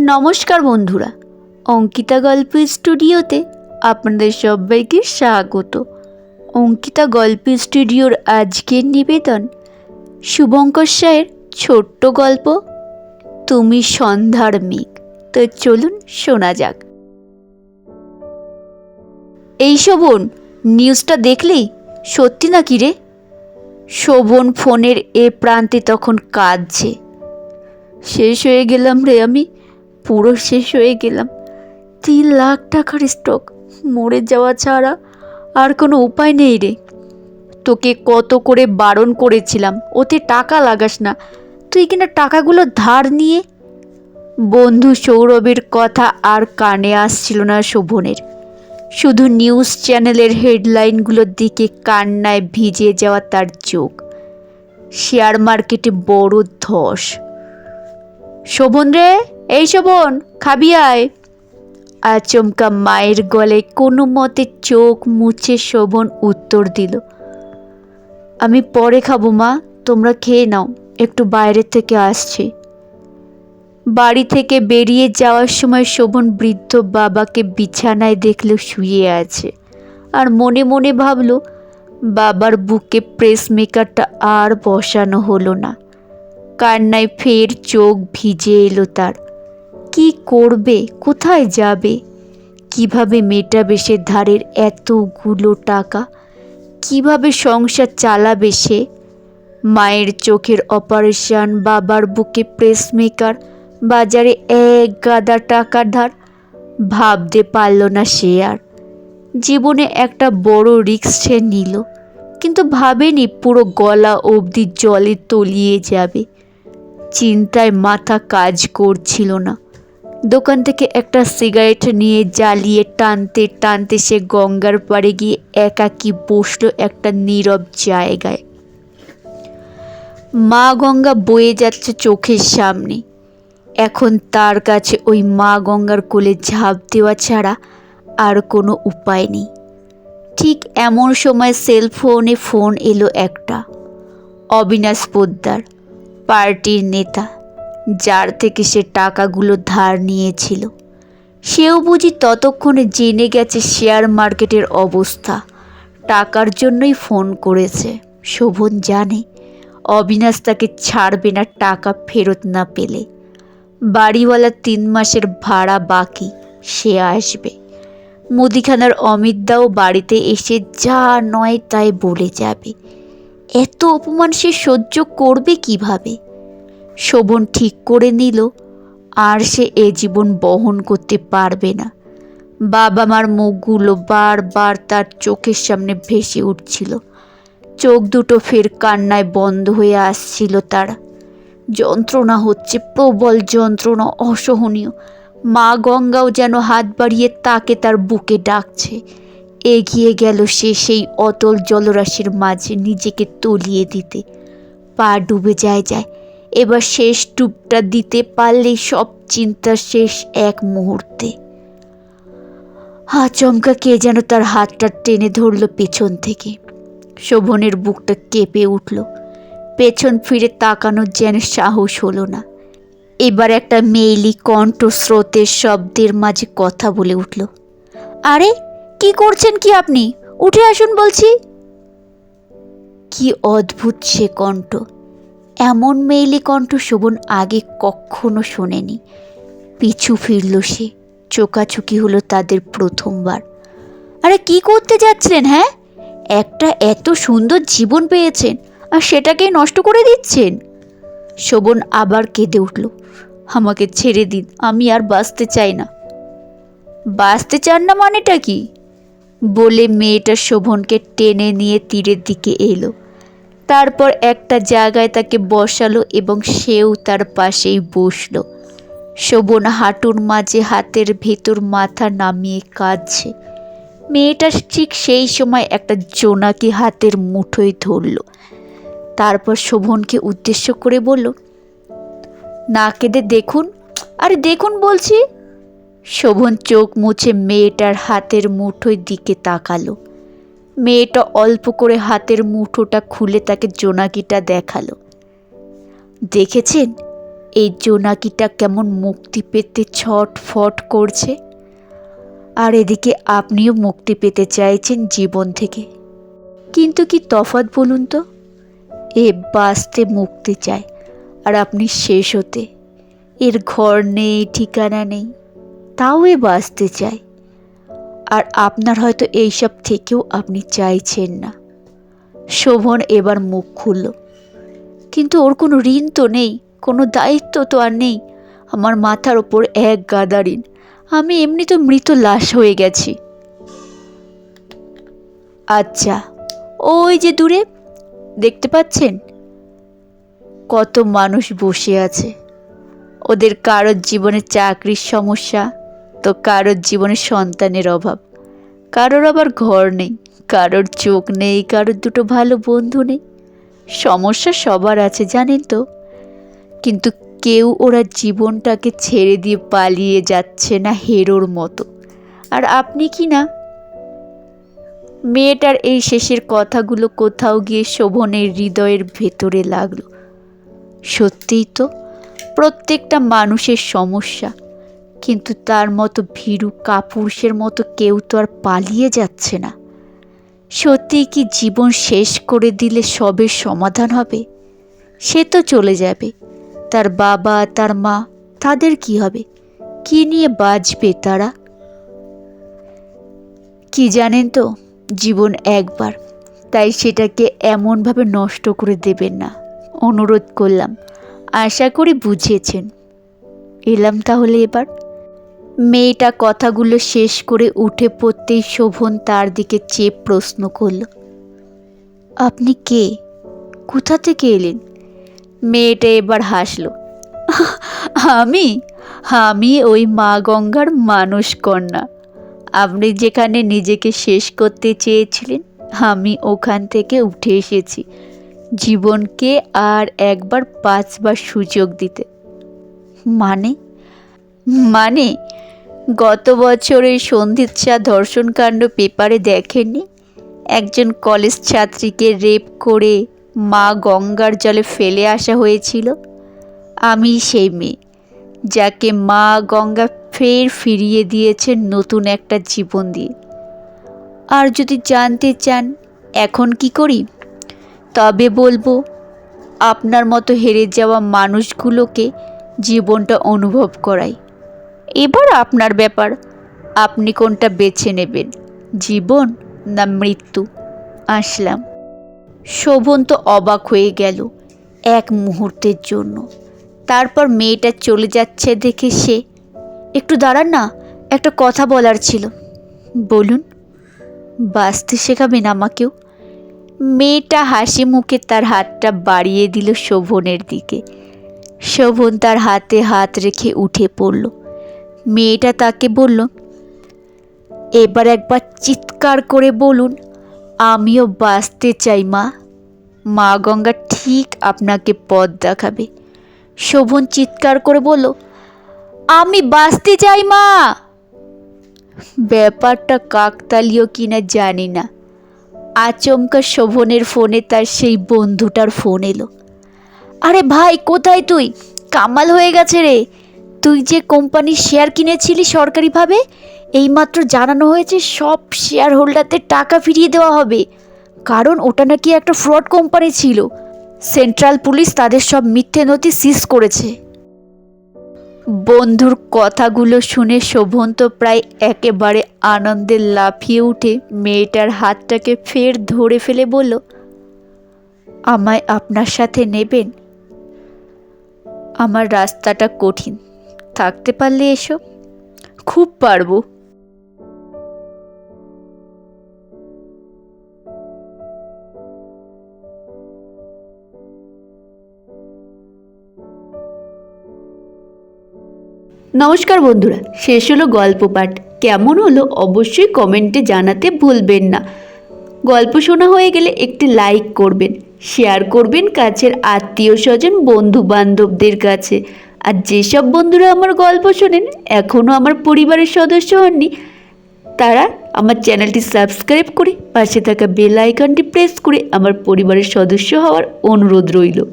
নমস্কার বন্ধুরা, অঙ্কিতা গল্প স্টুডিওতে আপনাদের সবাইকে স্বাগত। অঙ্কিতা গল্প স্টুডিওর আজকের নিবেদন শুভঙ্কর সায়ের ছোট্ট গল্প, তুমি সন্ধ্যার মেঘ। তো চলুন শোনা যাক। এই শোভন, নিউজটা দেখলি? সত্যি নাকি রে? শোভন ফোনের এ প্রান্তে তখন কাঁদছে। শেষ হয়ে গেলাম রে আমি। পুরো শেষ হয়ে গেলাম। তিন লাখ টাকার স্টক মরে যাওয়া ছাড়া আর কোনো উপায় নেই রে। তোকে কত করে বারণ করেছিলাম, ওতে টাকা লাগাস না। তুই কিনা টাকাগুলো ধার নিয়ে? বন্ধু সৌরভের কথা আর কানে আসছিল না শোভনের। শুধু নিউজ চ্যানেলের হেডলাইনগুলোর দিকে কান্নায় ভিজে যাওয়া তার চোখ। শেয়ার মার্কেটে বড় ধস। শোভন রে? এই শোভন খাবি আয়। আচমকা মায়ের গলে কোনো মতে চোখ মুছে শোভন উত্তর দিল। আমি পরে খাব মা, তোমরা খেয়ে নাও, একটু বাইরে থেকে আসছি। বাড়ি থেকে বেরিয়ে যাওয়ার সময় শোভন বৃদ্ধ বাবাকে বিছানায় দেখল শুয়ে আছে আর মনে মনে ভাবলো, বাবার বুকে প্রেস মেকারটা আর বসানো হলো না। কান্নায় ফের চোখ ভিজে এলো তার। কি করবে? কোথায় যাবে? কীভাবে মেটাবে সে ধারের এতগুলো টাকা? কীভাবে সংসার চালাবে সে? মায়ের চোখের অপারেশন, বাবার বুকে প্রেস মেকার বাজারে এক গাদা টাকা ধার? ভাবতে পারল না সে আর। জীবনে একটা বড় রিস্ক সে নিল। কিন্তু ভাবেনি পুরো গলা অবধি জলে তলিয়ে যাবে। চিন্তায় মাথা কাজ করছিল না। দোকান থেকে একটা সিগারেট নিয়ে জ্বালিয়ে টানতে টানতে সে গঙ্গার পাড়ে গিয়ে একাকী বসল একটা নীরব জায়গায়। মা গঙ্গা বয়ে যাচ্ছে চোখের সামনে। এখন তার কাছে ওই মা গঙ্গার কোলে ঝাঁপ দেওয়া ছাড়া আর কোনো উপায় নেই। ঠিক এমন সময় সেলফোনে ফোন এলো একটা। অবিনাশ পোদ্দার, পার্টির নেতা। যার থেকে সে টাকাগুলো ধার নিয়েছিল। সেও বুঝি ততক্ষণে জেনে গেছে শেয়ার মার্কেটের অবস্থা। টাকার জন্যই ফোন করেছে। শোভন জানে, অবিনাশ তাকে ছাড়বে না, টাকা ফেরত না পেলে। বাড়িওয়ালা তিন মাসের ভাড়া বাকি, সে আসবে। মুদিখানার অমিতদাও বাড়িতে এসে যা নয় তাই বলে যাবে। এত অপমান সে সহ্য করবে কীভাবে? শোভন ঠিক করে নিল, আর সে এ জীবন বহন করতে পারবে না। বাবা মার মুখগুলো বারবার তার চোখের সামনে ভেসে উঠছিল। চোখ দুটো ফের কান্নায় বন্ধ হয়ে আসছিল তারা। যন্ত্রণা হচ্ছে প্রবল যন্ত্রণা, অসহনীয়। মা গঙ্গাও যেন হাত বাড়িয়ে তাকে তার বুকে ডাকছে। এগিয়ে গেল সে সেই অতল জলরাশির মাঝে নিজেকে তলিয়ে দিতে। পা ডুবে যায় যায় এবার শেষ টুপটা দিতে পারলেই সব চিন্তা শেষ এক মুহূর্তে। আচমকা কে যেন তার হাতটা টেনে ধরল পেছন থেকে। শোভনের বুকটা কেঁপে উঠল। পেছন ফিরে তাকানোর যেন সাহস হলো না। এবার একটা মেইলি কণ্ঠ স্রোতের শব্দের মাঝে কথা বলে উঠল, আরে, কি করছেন কি আপনি? উঠে আসুন বলছি। কি অদ্ভুত সে কণ্ঠ। এমন মেইলি কণ্ঠ শোভন আগে কখনো শোনেনি। পিছু ফিরল সে, চোকাচুকি হলো তাদের প্রথমবার। আরে কি করতে যাচ্ছিলেন হ্যাঁ? একটা এত সুন্দর জীবন পেয়েছেন, আর সেটাকেই নষ্ট করে দিচ্ছেন। শোভন আবার কেঁদে উঠল, আমাকে ছেড়ে দিন, আমি আর বাঁচতে চাই না। বাঁচতে চান না মানেটা কি? বলে মেয়েটা শোভনকে টেনে নিয়ে তীরের দিকে এলো। তারপর একটা জায়গায় তাকে বসালো এবং সেও তার পাশেই বসল। শোভন হাঁটুর মাঝে হাতের ভেতর মাথা নামিয়ে কাঁদছে। মেয়েটা ঠিক সেই সময় একটা জোনাকি হাতের মুঠোয় ধরল। তারপর শোভনকে উদ্দেশ্য করে বলল, না কেঁদে দেখুন, আরে দেখুন বলছি। শোভন চোখ মুছে মেয়েটার হাতের মুঠোয় দিকে তাকালো। মেয়েটা অল্প করে হাতের মুঠোটা খুলে তাকে জোনাকিটা দেখাল। দেখেছেন? এই জোনাকিটা কেমন মুক্তি পেতে ছটফট করছে। আর এদিকে আপনিও মুক্তি পেতে চাইছেন জীবন থেকে। কিন্তু কি তফাৎ বলুন তো? এ বাঁচতে মুক্তি চায়, আর আপনি শেষ হতে। এর ঘর নেই, ঠিকানা নেই, তাও এ বাঁচতে চায়। আর আপনার হয়তো এইসব থেকেও আপনি চাইছেন না। শোভন এবার মুখ খুলল। কিন্তু ওর কোনো ঋণ তো নেই, কোনো দায়িত্ব তো আর নেই। আমার মাথার ওপর এক গাদা ঋণ। আমি এমনি তো মৃত লাশ হয়ে গেছি। আচ্ছা ওই যে দূরে, দেখতে পাচ্ছেন? কত মানুষ বসে আছে। ওদের কারোর জীবনে চাকরির সমস্যা তো কারোর জীবনে সন্তানের অভাব, কারোর আবার ঘর নেই, কারোর চোখ নেই, কারোর দুটো ভালো বন্ধু নেই, সমস্যা সবার আছে জানেন তো। কিন্তু কেউ ওরা জীবনটাকে ছেড়ে দিয়ে পালিয়ে যাচ্ছে না হেরোর মতো। আর আপনি কি না? মেয়েটার এই শেষের কথাগুলো কোথাও গিয়ে শোভনের হৃদয়ের ভেতরে লাগল। সত্যিই তো, প্রত্যেকটা মানুষের সমস্যা কিন্তু তার মতো ভীরু কাপুরুষের মতো কেউ তো আর পালিয়ে যাচ্ছে না। সত্যিই কি জীবন শেষ করে দিলে সবের সমাধান হবে? সে তো চলে যাবে। তার বাবা, তার মা, তাদের কি হবে? কি নিয়ে বাঁচবে তারা? কি জানেন তো, জীবন একবার, তাই সেটাকে এমনভাবে নষ্ট করে দেবেন না, অনুরোধ করলাম। আশা করি বুঝিয়েছেন এলাম তাহলে এবার। মেয়েটা কথাগুলো শেষ করে উঠে পড়তেই শোভন তার দিকে চেয়ে প্রশ্ন করল, আপনি কে? কোথা থেকে এলেন? মেয়েটা এবার হাসলো, আমি? আমি ওই মা গঙ্গার মানুষ কন্যা। আপনি যেখানে নিজেকে শেষ করতে চেয়েছিলেন, আমি ওখান থেকে উঠে এসেছি। জীবনকে আর একবার পাঁচবার সুযোগ দিতে। মানে? মানে? গত বছরের সন্ধিৎসা ধর্ষণকাণ্ড পেপারে দেখেননি? একজন কলেজ ছাত্রীকে রেপ করে মা গঙ্গার জলে ফেলে আসা হয়েছিল। আমি সেই মেয়ে, যাকে মা গঙ্গা ফের ফিরিয়ে দিয়েছে নতুন একটা জীবন দিয়ে। আর যদি জানতে চান, এখন কি করি? তবে বলব, আপনার মতো হেরে যাওয়া মানুষগুলোকে জীবনটা অনুভব করাই। এবার আপনার ব্যাপার। আপনি কোনটা বেছে নেবেন? জীবন না মৃত্যু? আসলাম। শোভন তো অবাক হয়ে গেল এক মুহূর্তের জন্য। তারপর মেয়েটা চলে যাচ্ছে দেখে সে। একটু দাঁড়ান না, একটা কথা বলার ছিল। বলুন, বাঁচতে শেখাবেন আমাকেও? মেয়েটা হাসি মুখে তার হাতটা বাড়িয়ে দিল শোভনের দিকে। শোভন তার হাতে হাত রেখে উঠে পড়ল। মেয়েটা তাকে বলল, এবার একবার চিৎকার করে বলুন, আমিও বাঁচতে চাই, মা। মা গঙ্গা ঠিক আপনাকে পথ দেখাবে। শোভন চিৎকার করে বলল, আমি বাঁচতে চাই, মা। ব্যাপারটা কাকতালীয় কিনা জানি না। আচমকা শোভনের ফোনে তার সেই বন্ধুটার ফোন এলো। আরে ভাই, কোথায় তুই? কামাল হয়ে গেছে রে। তুই যে কোম্পানির শেয়ার কিনেছিলি সরকারিভাবে, এইমাত্র জানানো হয়েছে সব শেয়ার হোল্ডারদের টাকা ফিরিয়ে দেওয়া হবে। কারণ ওটা নাকি একটা ফ্রড কোম্পানি ছিল। সেন্ট্রাল পুলিশ তাদের সব মিথ্যে নথি সিজ করেছে। বন্ধুর কথাগুলো শুনে শোভন তো প্রায় একেবারে আনন্দে লাফিয়ে উঠে মেয়েটার হাতটাকে ফের ধরে ফেলে বলল, আমায় আপনার সাথে নেবেন? আমার রাস্তাটা কঠিন। থাকতে পারলে এসো। খুব পারব। নমস্কার বন্ধুরা, শেষ হলো গল্প পাঠ। কেমন হলো অবশ্যই কমেন্টে জানাতে ভুলবেন না। গল্প শোনা হয়ে গেলে একটি লাইক করবেন, শেয়ার করবেন কাছের আত্মীয় স্বজন বন্ধু বান্ধবদের কাছে। আর যেসব বন্ধুরা আমার গল্প শোনেন এখনও আমার পরিবারের সদস্য হননি, তারা আমার চ্যানেলটি সাবস্ক্রাইব করে পাশে থাকা বেল আইকনটি প্রেস করে আমার পরিবারের সদস্য হওয়ার অনুরোধ রইল।